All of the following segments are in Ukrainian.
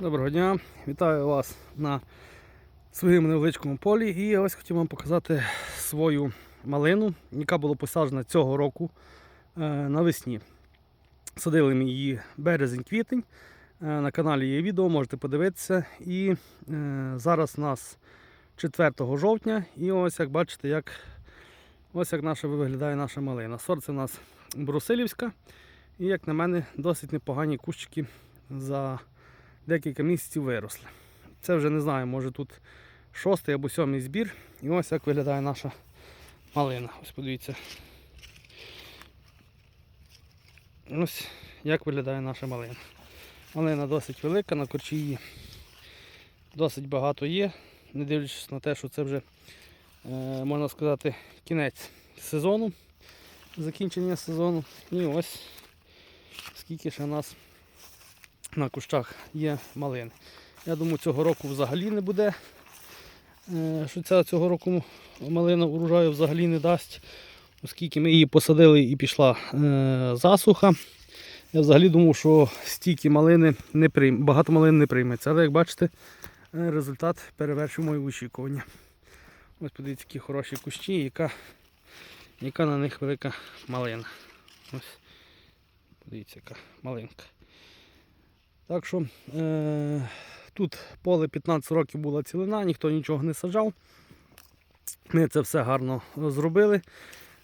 Доброго дня, вітаю вас на своєму невеличкому полі. І ось хотів вам показати свою малину, яка була посаджена цього року е, навесні. Садили ми її березень-квітень. Е, На каналі є відео, можете подивитися. І е, зараз у нас 4 жовтня. І ось як бачите, як, ось як наша виглядає наша малина. Сорт це у нас брусилівська. І як на мене, досить непогані кущики за декілька місяців виросли. Це вже не знаю, може тут шостий або сьомий збір. І ось як виглядає наша малина. Ось подивіться. Ось як виглядає наша малина. Малина досить велика, на корчі її досить багато є, не дивлячись на те, що це вже, е, можна сказати, кінець сезону, закінчення сезону. І ось скільки ще у нас на кущах є малини. Я думаю, цього року взагалі не буде. е, Що ця цього року малина урожаю взагалі не дасть, оскільки ми її посадили і пішла е, засуха. Я взагалі думав, що стільки малини не прийм... багато малин не прийметься. Але як бачите, е, результат перевершив мої очікування. Ось подивіться, які хороші кущі, яка, яка на них велика малина. Ось подивіться, яка малинка. Так що е, тут поле 15 років була цілина, ніхто нічого не саджав. Ми це все гарно зробили.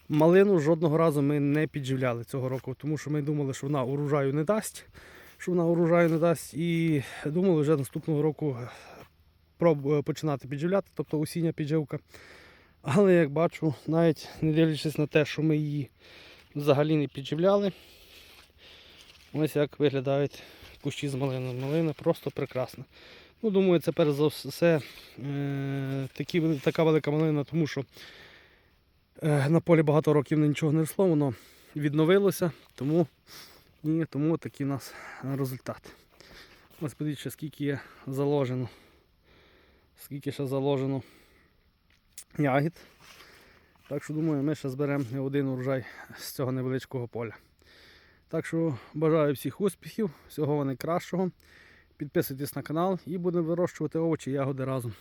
Малину жодного разу ми не підживляли цього року, тому що ми думали, що вона урожаю не дасть. Що вона урожаю не дасть. І думали вже наступного року проб- починати підживляти, тобто осіння підживка. Але як бачу, навіть не дивлячись на те, що ми її взагалі не підживляли, ось як виглядають кущі з малини. Малина просто прекрасна. Ну, думаю, це перш за все е, такі, така велика малина, тому що е, на полі багато років нічого не росло, воно відновилося, тому, і тому такий у нас результат. Ось подивіться, скільки є заложено. Скільки ще заложено ягід. Так що думаю, ми ще зберемо не один урожай з цього невеличкого поля. Так що бажаю всіх успіхів, всього найкращого. Підписуйтесь на канал і будемо вирощувати овочі і ягоди разом.